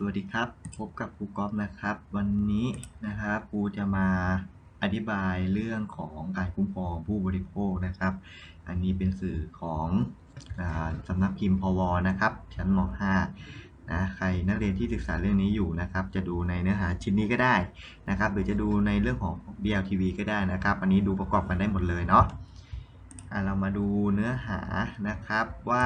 สวัสดีครับ พบกับครูก๊อฟนะครับ วันนี้นะครับครูจะมาอธิบายเรื่องของการคุ้มครองผู้บริโภคนะครับ อันนี้เป็นสื่อของอสำนักพิมพ์พวนะครับ ชั้นม .5 นะใครนักเรียนที่ศึกษาเรื่องนี้อยู่นะครับ จะดูในเนื้อหาชิ้นนี้ก็ได้นะครับ หรือจะดูในเรื่องของ BLTV ก็ได้นะครับ อันนี้ดูประกอบกันได้หมดเลยเนาะอะเรามาดูเนื้อหานะครับว่า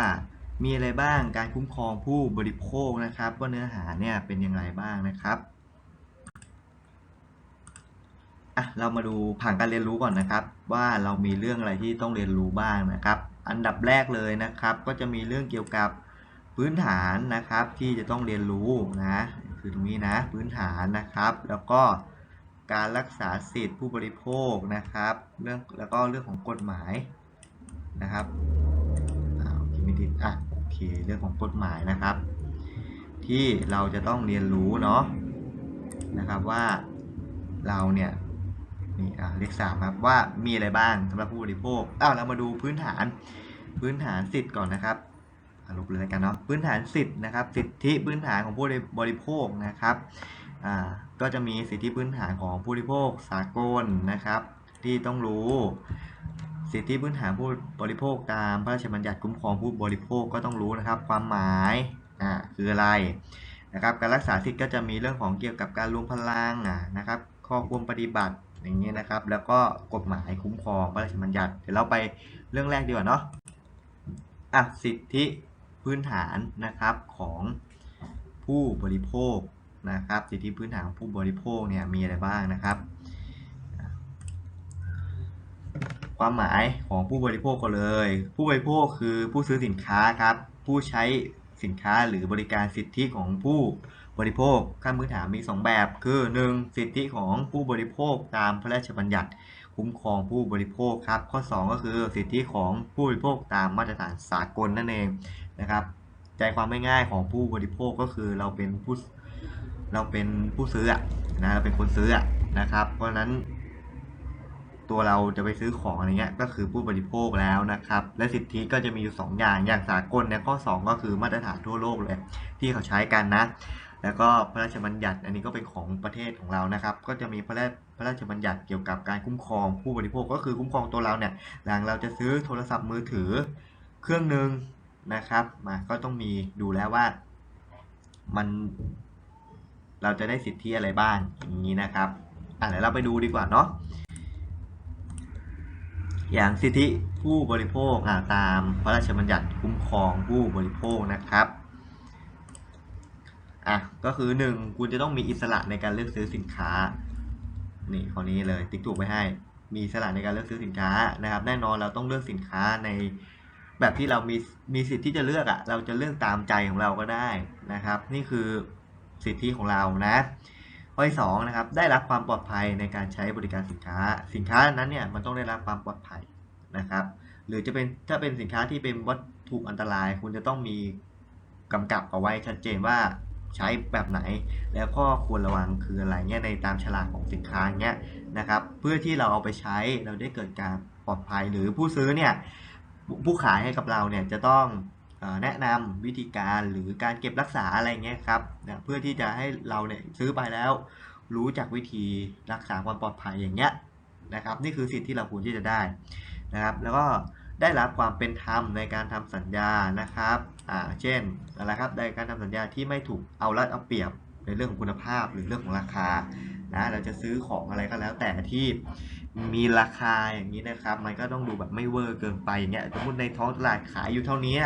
มีอะไรบ้างการคุ้มครองผู้บริโภคนะครับ ว่าเนื้อหาเนี่ยเป็นยังไงบ้างนะครับอะเรามาดูผังการเรียนรู้ก่อนนะครับ ว่าเรามีเรื่องอะไรที่ต้องเรียนรู้บ้างนะครับ อันดับแรกเลยนะครับ ก็จะมีเรื่องเกี่ยวกับพื้นฐานนะครับที่จะต้องเรียนรู้นะคือตรงนี้นะพื้นฐานนะครับ แล้วก็การรักษาสิทธิผู้บริโภคนะครับ เรื่องแล้วก็เรื่องของกฎหมายนะครับ ไม่ติดอะโอเคเรื่องของกฎหมายนะครับ ที่เราจะต้องเรียนรู้เนาะนะครับว่าเราเนี่ยนี่อะเลขสามครับว่ามีอะไรบ้างสำหรับผู้บริโภคอ้าวเรามาดูพื้นฐานพื้นฐานสิทธิ์ก่อนนะครับอะลบเลยกันเนาะพื้นฐานสิทธิ์นะครับ สิทธิพื้นฐานของผู้บริโภคนะครับอ่าก็จะมีสิทธิพื้นฐานของผู้บริโภคสากลนะครับ ที่ต้องรู้ สิทธิพื้นฐานผู้บริโภคตามพระราชบัญญัติคุ้มครองผู้บริโภคก็ต้องรู้นะครับ ความหมายอ่าคืออะไรนะครับการรักษาสิทธิ์ก็จะมีเรื่องของเกี่ยวกับการรวมพลังนะครับ ข้อควรปฏิบัติอย่างนี้นะครับ แล้วก็กฎหมายคุ้มครองพระราชบัญญัติเดี๋ยวเราไปเรื่องแรกดีกว่าเนาะอะสิทธิพื้นฐานนะครับของผู้บริโภคนะครับ สิทธิพื้นฐานของผู้บริโภคเนี่ยมีอะไรบ้างนะครับ ความหมายของผู้บริโภคก็เลย ผู้บริโภคคือผู้ซื้อสินค้าครับ ผู้ใช้สินค้าหรือบริการสิทธิของผู้บริโภคขั้นพื้นฐานมี 2 แบบ คือ 1. สิทธิของผู้บริโภคตามพระราชบัญญัติ คุ้มครองผู้บริโภคครับ ข้อ 2 ก็คือสิทธิของผู้บริโภคตามมาตรฐานสากลนั่นเองนะครับ ใจความง่ายๆของผู้บริโภคก็คือเราเป็นผู้เราเป็นผู้ซื้อนะเราเป็นคนซื้อนะครับ เพราะฉะนั้น ตัวเราจะไปซื้อของอะไรเงี้ยก็คือผู้บริโภคแล้วนะครับ และสิทธิก็จะมีอยู่ 2 อย่างอย่างสากลเนี่ยข้อ 2 ก็คือมาตรฐานทั่วโลกเลยที่เขาใช้กันนะ แล้วก็พระราชบัญญัติอันนี้ก็เป็นของประเทศของเรานะครับ ก็จะมีพระราชพระราชบัญญัติเกี่ยวกับการคุ้มครองผู้บริโภคก็คือคุ้มครองตัวเราเนี่ยหลังเราจะซื้อโทรศัพท์มือถือเครื่องหนึ่งนะครับมาก็ต้องมีดูแล้วว่ามันเราจะได้สิทธิอะไรบ้างอย่างนี้นะครับอะเดี๋ยวเราไปดูดีกว่าเนาะ อย่างสิทธิผู้บริโภคตามพระราชบัญญัติคุ้มครองผู้บริโภคนะครับอะก็คือ 1 คุณจะต้องมีอิสระในการเลือกซื้อสินค้านี่ข้อนี้เลยติ๊กถูกไปให้ มีอิสระในการเลือกซื้อสินค้านะครับ แน่นอนเราต้องเลือกสินค้าในแบบที่เรามีมีสิทธิ์ที่จะเลือกอะ่ะเราจะเลือกตามใจของเราก็ได้นะครับ นี่คือสิทธิของเรานะ อที่สองนะครับได้รับความปลอดภัยในการใช้บริการสินค้า สินค้านั้นเนี่ยมันต้องได้รับความปลอดภัยนะครับ หรือจะเป็นถ้าเป็นสินค้าที่เป็นวัตถุอันตราย คุณจะต้องมีกำกับเอาไว้ชัดเจนว่าใช้แบบไหน แล้วก็ควรระวังคืออะไรเงี้ยในตามฉลากของสินค้าเงี้ยนะครับ เพื่อที่เราเอาไปใช้เราได้เกิดการปลอดภัยหรือผู้ซื้อเนี่ยผู้ขายให้กับเราเนี่ยจะต้อง แนะนำวิธีการหรือการเก็บรักษาอะไรเงี้ยครับนะเพื่อที่จะให้เราเนี่ยซื้อไปแล้ว รู้จักวิธีรักษาความปลอดภัยอย่างเงี้ยนะครับ นี่คือสิทธิ์ที่เราควรที่จะได้นะครับ แล้วก็ได้รับความเป็นธรรมในการทำสัญญานะครับอ่าเช่นอะไรครับในการทำสัญญาที่ไม่ถูกเอารัดเอาเปรียบในเรื่องของคุณภาพหรือเรื่องของราคานะเราจะซื้อของอะไรก็แล้วแต่ที่มีราคาอย่างนี้นะครับ มันก็ต้องดูแบบไม่เวอร์เกินไปอย่างเงี้ยสมมติในท้องตลาดขายอยู่เท่านี้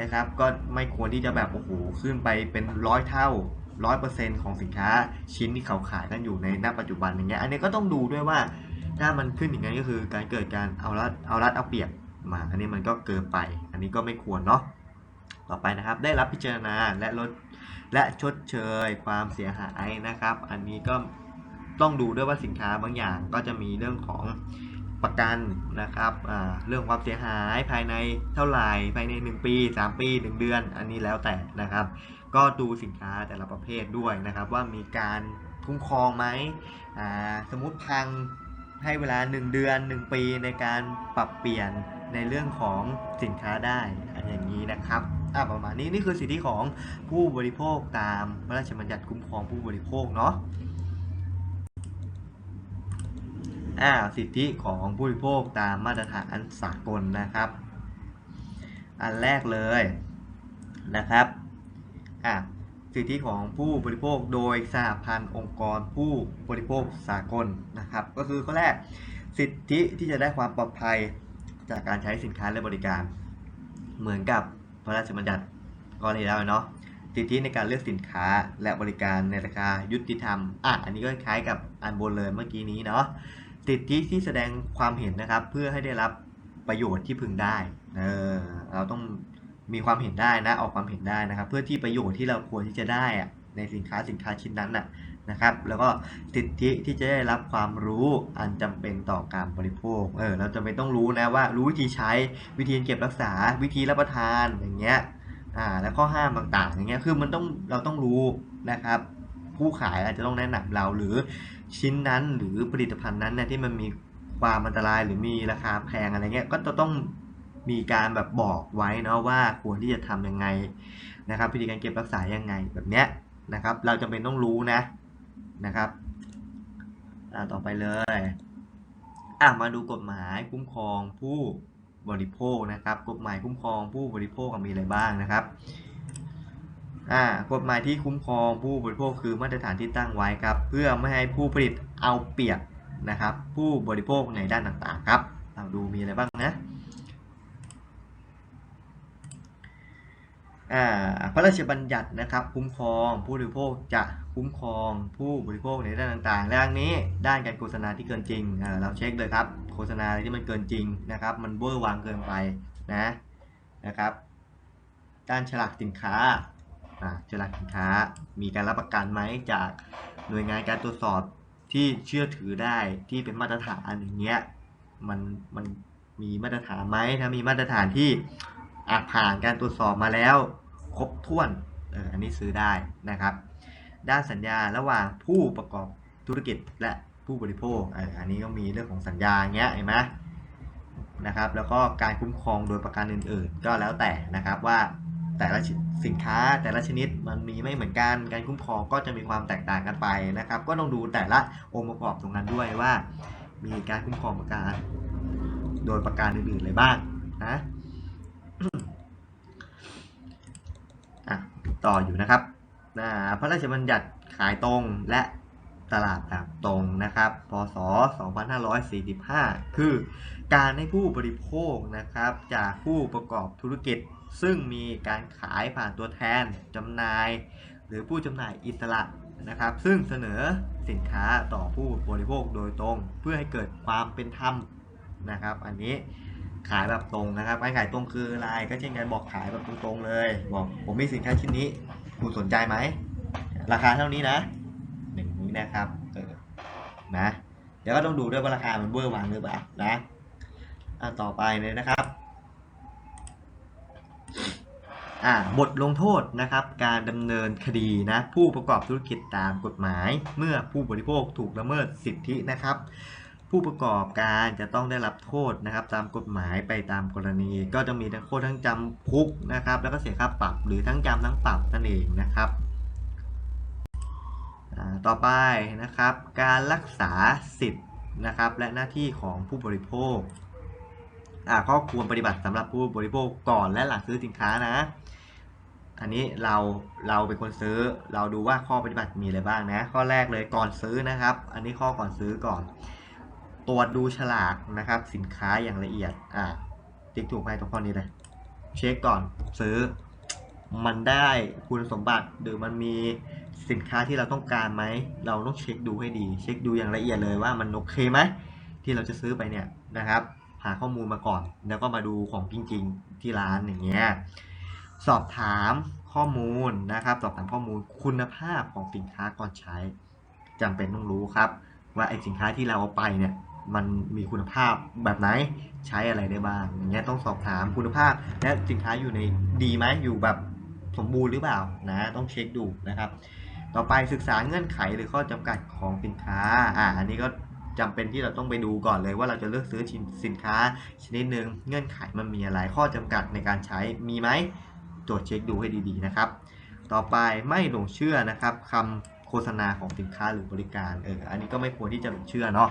นะครับ ก็ไม่ควรที่จะแบบโอ้โหขึ้นไปเป็นร้อยเท่าร้อยเปอร์เซ็นต์ของสินค้าชิ้นที่เขาขายกันอยู่ในณปัจจุบันอย่างเงี้ยอันนี้ก็ต้องดูด้วยว่าถ้ามันขึ้นอย่างนั้นก็คือการเกิดการเอารัดเอารัดเอาเปรียบมา อันนี้มันก็เกินไป อันนี้ก็ไม่ควรเนาะต่อไปนะครับได้รับพิจารณาและลดและชดเชยความเสียหายนะครับ อันนี้ก็ต้องดูด้วยว่าสินค้าบางอย่างก็จะมีเรื่องของ ประกันนะครับเรื่องความเสียหายภายในเท่าไหร่ภายใน 1 ปี 3 ปี 1 เดือน อันนี้แล้วแต่นะครับ ก็ดูสินค้าแต่ละประเภทด้วยนะครับ ว่ามีการคุ้มครองไหมสมมติพังให้เวลา 1 เดือน 1 ปีในการปรับเปลี่ยนในเรื่องของสินค้าได้อย่างนี้นะครับอ่าประมาณนี้นี่คือสิทธิของผู้บริโภคตามพระราชบัญญัติคุ้มครองผู้บริโภคเนาะอ่า สิทธิของผู้บริโภคตามมาตรฐานสากลนะครับ อันแรกเลยนะครับอะสิทธิของผู้บริโภคโดยสหพันธ์องค์กรผู้บริโภคสากลนะครับ ก็คือข้อแรกสิทธิที่จะได้ความปลอดภัยจากการใช้สินค้าและบริการ เหมือนกับพระราชบัญญัติก็เลยแล้วเนาะสิทธิในการเลือกสินค้าและบริการในราคายุติธรรมอะอันนี้ก็คล้ายกับอันบนเลยเมื่อกี้นี้เนาะ สิทธิที่แสดงความเห็นนะครับ เพื่อให้ได้รับประโยชน์ที่พึงได้เออเราต้องมีความเห็นได้นะออกความเห็นได้นะครับ เพื่อที่ประโยชน์ที่เราควรที่จะได้อะในสินค้าสินค้าชิ้นนั้นน่ะนะครับ แล้วก็สิทธิที่จะได้รับความรู้อันจำเป็นต่อการบริโภคเออเราจำเป็นต้องรู้นะว่ารู้วิธีใช้วิธีเก็บรักษาวิธีรับประทานอย่างเงี้ยอ่าแล้วข้อห้ามต่างๆอย่างเงี้ยคือมันต้องเราต้องรู้นะครับ ผู้ขายอาจจะต้องแนะนำเราหรือ ชิ้นนั้นหรือผลิตภัณฑ์นั้นเนี่ยที่มันมีความอันตรายหรือมีราคาแพงอะไรเงี้ยก็จะต้องมีการแบบบอกไว้เนาะว่าควรที่จะทำยังไงนะครับวิธีการเก็บรักษายังไงแบบเนี้ยนะครับ เราจำเป็นต้องรู้นะนะครับต่อไปเลยอะมาดูกฎหมายคุ้มครองผู้บริโภคนะครับ กฎหมายคุ้มครองผู้บริโภคมีอะไรบ้างนะครับ อ่ากฎหมายที่คุ้มครองผู้บริโภคคือมาตรฐานที่ตั้งไว้ครับ เพื่อไม่ให้ผู้ผลิตเอาเปรียบนะครับ ผู้บริโภคในด้านต่างๆครับเราดูมีอะไรบ้างนะอ่าพระราชบัญญัตินะครับ คุ้มครองผู้บริโภคจะคุ้มครองผู้บริโภคในด้านต่างๆดังนี้ด้านการโฆษณาที่เกินจริงเราเช็คเลยครับ โฆษณาอะไรที่มันเกินจริงนะครับ มันเวอร์วางเกินไปนะนะครับ ด้านฉลากสินค้า อ่าฉลากสินค้า มีการรับประกันไหมจากหน่วยงานการตรวจสอบที่เชื่อถือได้ที่เป็นมาตรฐานอย่างเงี้ยมันมันมีมาตรฐานไหมถ้ามีมาตรฐานที่อาผ่านการตรวจสอบมาแล้ว ครบถ้วนเอออันนี้ซื้อได้นะครับ ด้านสัญญาระหว่างผู้ประกอบธุรกิจและผู้บริโภคเอออันนี้ก็มีเรื่องของสัญญาเงี้ยเห็นไหมนะครับ แล้วก็การคุ้มครองโดยประการอื่น ๆ ก็แล้วแต่นะครับว่า แต่ละสินค้าแต่ละชนิดมันมีไม่เหมือนกัน การคุ้มครองก็จะมีความแตกต่างกันไปนะครับ ก็ต้องดูแต่ละองค์ประกอบตรงนั้นด้วยว่า มีการคุ้มครองประการโดยประการอื่นๆเลยบ้างนะอะต่ออยู่นะครับนะพระราชบัญญัติขายตรงและตลาดแบบตรงนะครับ พศ 2545 คือการให้ผู้บริโภคนะครับจากผู้ประกอบธุรกิจ ซึ่งมีการขายผ่านตัวแทนจำหน่าย หรือผู้จำหน่ายอิสระนะครับ ซึ่งเสนอสินค้าต่อผู้บริโภคโดยตรง เพื่อให้เกิดความเป็นธรรมนะครับ อันนี้ขายแบบตรงนะครับการขายตรงคืออะไรก็เช่นกันบอกขายแบบตรงๆเลย บอกผมมีสินค้าชิ้นนี้คุณสนใจไหม ราคาเท่านี้นะหนึ่งนี้นะครับเออนะเดี๋ยวก็ต้องดูด้วยว่าราคามันเวอร์วางหรือเปล่านะอะต่อไปเลยนะครับ อ่า บทลงโทษนะครับ การดำเนินคดีนะผู้ประกอบธุรกิจตามกฎหมาย เมื่อผู้บริโภคถูกละเมิดสิทธินะครับ ผู้ประกอบการจะต้องได้รับโทษนะครับ ตามกฎหมายไปตามกรณี ก็จะมีทั้งโทษทั้งจำคุกนะครับ แล้วก็เสียค่าปรับหรือทั้งจำทั้งปรับนั่นเองนะครับต่อไปนะครับ การรักษาสิทธิ์นะครับ และหน้าที่ของผู้บริโภคข้อควรปฏิบัติสำหรับผู้บริโภคก่อนและหลังซื้อสินค้านะ อันนี้เราเราเป็นคนซื้อ เราดูว่าข้อปฏิบัติมีอะไรบ้างนะ ข้อแรกเลยก่อนซื้อนะครับ อันนี้ข้อก่อนซื้อก่อน ตรวจดูฉลากนะครับ สินค้าอย่างละเอียด อ่าติ๊กถูกไหมตรงข้อนี้เลยเช็คก่อนซื้อ มันได้คุณสมบัติหรือมันมีสินค้าที่เราต้องการไหม เราต้องเช็คดูให้ดี เช็คดูอย่างละเอียดเลยว่ามันโอเคไหมที่เราจะซื้อไปเนี่ยนะครับ หาข้อมูลมาก่อน แล้วก็มาดูของจริง ๆ ที่ร้านอย่างเงี้ย สอบถามข้อมูลนะครับ สอบถามข้อมูลคุณภาพของสินค้าก่อนใช้จำเป็นต้องรู้ครับ ว่าไอสินค้าที่เราเอาไปเนี่ยมันมีคุณภาพแบบไหนใช้อะไรได้บ้างอย่างเงี้ยต้องสอบถามคุณภาพ และสินค้าอยู่ในดีไหมอยู่แบบสมบูรณ์หรือเปล่านะต้องเช็คดูนะครับ ต่อไปศึกษาเงื่อนไขหรือข้อจำกัดของสินค้าอ่าอันนี้ก็จำเป็นที่เราต้องไปดูก่อนเลยว่าเราจะเลือกซื้อสินค้าชนิดหนึ่งเงื่อนไขมันมีอะไรข้อจำกัดในการใช้มีไหม ตรวจเช็คดูให้ดีๆนะครับ ต่อไปไม่หลงเชื่อนะครับคำโฆษณาของสินค้าหรือบริการเอออันนี้ก็ไม่ควรที่จะหลงเชื่อเนาะ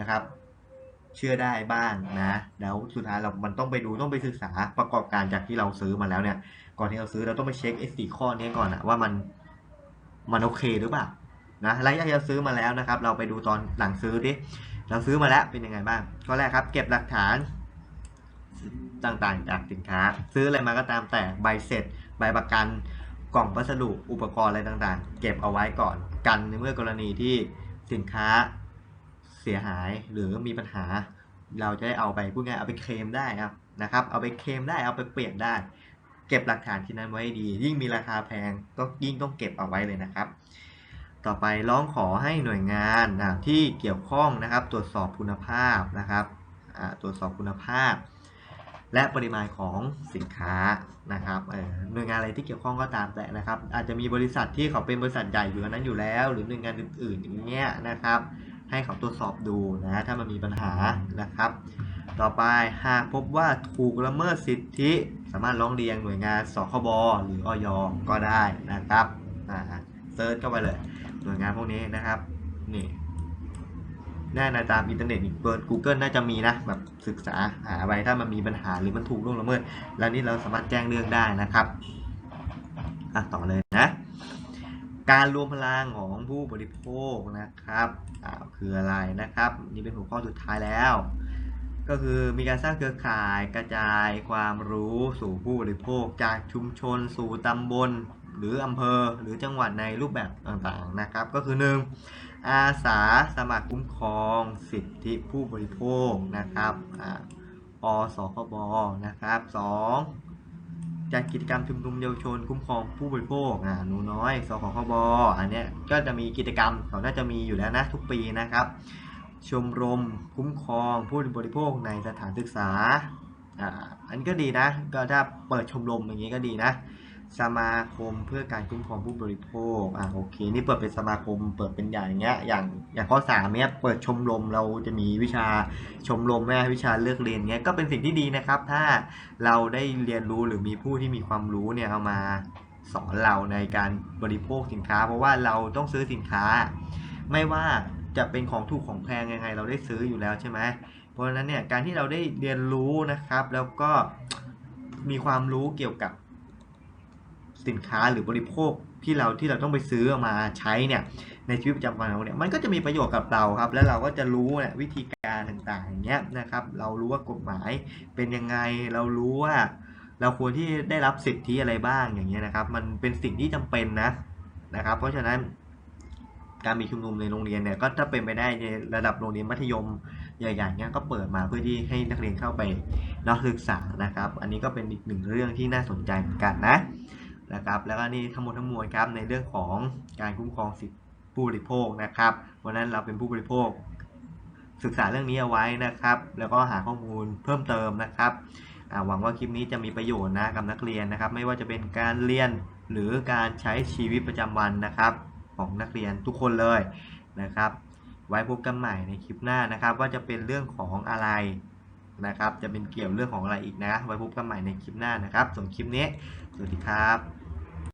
นะครับ เชื่อได้บ้างนะแล้วสุดท้ายเรา มันต้องไปดูต้องไปศึกษาประกอบการจากที่เราซื้อมาแล้วเนี่ย ก่อนที่เราซื้อเราต้องไปเช็คไอ้สี่ข้อนี้ก่อนอะว่ามันมันโอเคหรือเปล่านะแล้วอยากจะซื้อมาแล้วนะครับ เราไปดูตอนหลังซื้อดิเราซื้อมาแล้วเป็นยังไงบ้างข้อแรกครับ เก็บหลักฐาน ต่างๆ จากสินค้า ซื้ออะไรมาก็ตามแต่ใบเสร็จ ใบประกันกล่องพัสดุอุปกรณ์อะไรต่างๆ เก็บเอาไว้ก่อนกันในเมื่อกรณีที่สินค้าเสียหายหรือมีปัญหา เราจะได้เอาไปพูดง่ายเอาไปเคลมได้ครับนะครับ เอาไปเคลมได้เอาไปเปลี่ยนได้ เก็บหลักฐานที่นั้นไว้ให้ดี ยิ่งมีราคาแพงก็ยิ่งต้องเก็บเอาไว้เลยนะครับ ต่อไปร้องขอให้หน่วยงานนะที่เกี่ยวข้องนะครับ ตรวจสอบคุณภาพนะครับตรวจสอบคุณภาพ และปริมาณของสินค้านะครับหน่วยงานอะไรที่เกี่ยวข้องก็ตามแต่นะครับ อาจจะมีบริษัทที่เขาเป็นบริษัทใหญ่อยู่นั้นอยู่แล้ว หรือหน่วยงานอื่น ๆ อย่างเงี้ยนะครับ ให้เขาตรวจสอบดูนะถ้ามันมีปัญหานะครับ ต่อไปหากพบว่าถูกละเมิดสิทธิ สามารถร้องเรียนหน่วยงานสคบหรืออยก็ได้นะครับอ่าเซิร์ชเข้าไปเลย หน่วยงานพวกนี้นะครับนี่ แน่ในตามอินเทอร์เน็ตอีกเปิด Google น่าจะมีนะแบบศึกษาหาไปถ้ามันมีปัญหาหรือมันถูกล่วงละเมิด แล้วนี่เราสามารถแจ้งเรื่องได้นะครับอะต่อเลยนะการรวมพลังของผู้บริโภคนะครับอ่าคืออะไรนะครับ นี่เป็นหัวข้อสุดท้ายแล้ว ก็คือมีการสร้างเครือข่ายกระจายความรู้สู่ผู้บริโภค จากชุมชนสู่ตำบล หรืออำเภอหรือจังหวัดในรูปแบบต่างๆนะครับ ก็คือ 1. อาสาสมัครคุ้มครองสิทธิผู้บริโภคนะครับออสคบนะครับ 2. จัดกิจกรรมชุมนุมเยาวชนคุ้มครองผู้บริโภคอ่าหนูน้อยสคคบอันเนี้ยก็จะมีกิจกรรมเขาน่าจะมีอยู่แล้วนะทุกปีนะครับ ชมรมคุ้มครองผู้บริโภคในสถานศึกษาอ่าอันนก็ดีนะ ก็ถ้าเปิดชมรมอย่างนี้ก็ดีนะ สมาคมเพื่อการคุ้มครองผู้บริโภค อ่าโอเค นี่เปิดเป็นสมาคม เปิดเป็นอย่างเงี้ย อย่างอย่างข้อสามเนี้ย เปิดชมรมเราจะมีวิชาชมรมแม่วิชาเลือกเรียนเงี้ย ก็เป็นสิ่งที่ดีนะครับ ถ้าเราได้เรียนรู้หรือมีผู้ที่มีความรู้เนี่ยเอามาสอนเราในการบริโภคสินค้า เพราะว่าเราต้องซื้อสินค้า ไม่ว่าจะเป็นของถูกของแพงยังไง เราได้ซื้ออยู่แล้วใช่ไหมเพราะฉะนั้นเนี่ยการที่เราได้เรียนรู้นะครับ แล้วก็มีความรู้เกี่ยวกับ สินค้าหรือบริโภคที่เราที่เราต้องไปซื้อมาใช้เนี่ยในชีวิตประจำวันของเราเนี่ยมันก็จะมีประโยชน์กับเราครับ แล้วเราก็จะรู้เนี่ยวิธีการต่างๆอย่างเงี้ยนะครับ เรารู้ว่ากฎหมายเป็นยังไงเรารู้ว่า เราควรที่ได้รับสิทธิอะไรบ้างอย่างเงี้ยนะครับ มันเป็นสิ่งที่จำเป็นนะนะครับ เพราะฉะนั้นการมีชุมนุมในโรงเรียนเนี่ยก็ถ้าเป็นไปได้ในระดับโรงเรียนมัธยมใหญ่ๆเนี่ยก็เปิดมาเพื่อที่ให้นักเรียนเข้าไปนักศึกษานะครับ อันนี้ก็เป็นอีกหนึ่งเรื่องที่น่าสนใจเหมือนกันนะ นะครับ แล้วก็นี่ทั้งหมดทั้งมวลครับในเรื่องของการคุ้มครองสิทธิผู้บริโภคนะครับเพราะนั้นเราเป็นผู้บริโภค ศึกษาเรื่องนี้เอาไว้นะครับ แล้วก็หาข้อมูลเพิ่มเติมนะครับหวังว่าคลิปนี้จะมีประโยชน์นะกับนักเรียนนะครับ ไม่ว่าจะเป็นการเรียนหรือการใช้ชีวิตประจำวันนะครับ ของนักเรียนทุกคนเลยนะครับ ไว้พบกันใหม่ในคลิปหน้านะครับ ว่าจะเป็นเรื่องของอะไรนะครับ จะเป็นเกี่ยวเรื่องของอะไรอีกนะ ไว้พบกันใหม่ในคลิปหน้านะครับส่วนคลิปนี้สวัสดีครับ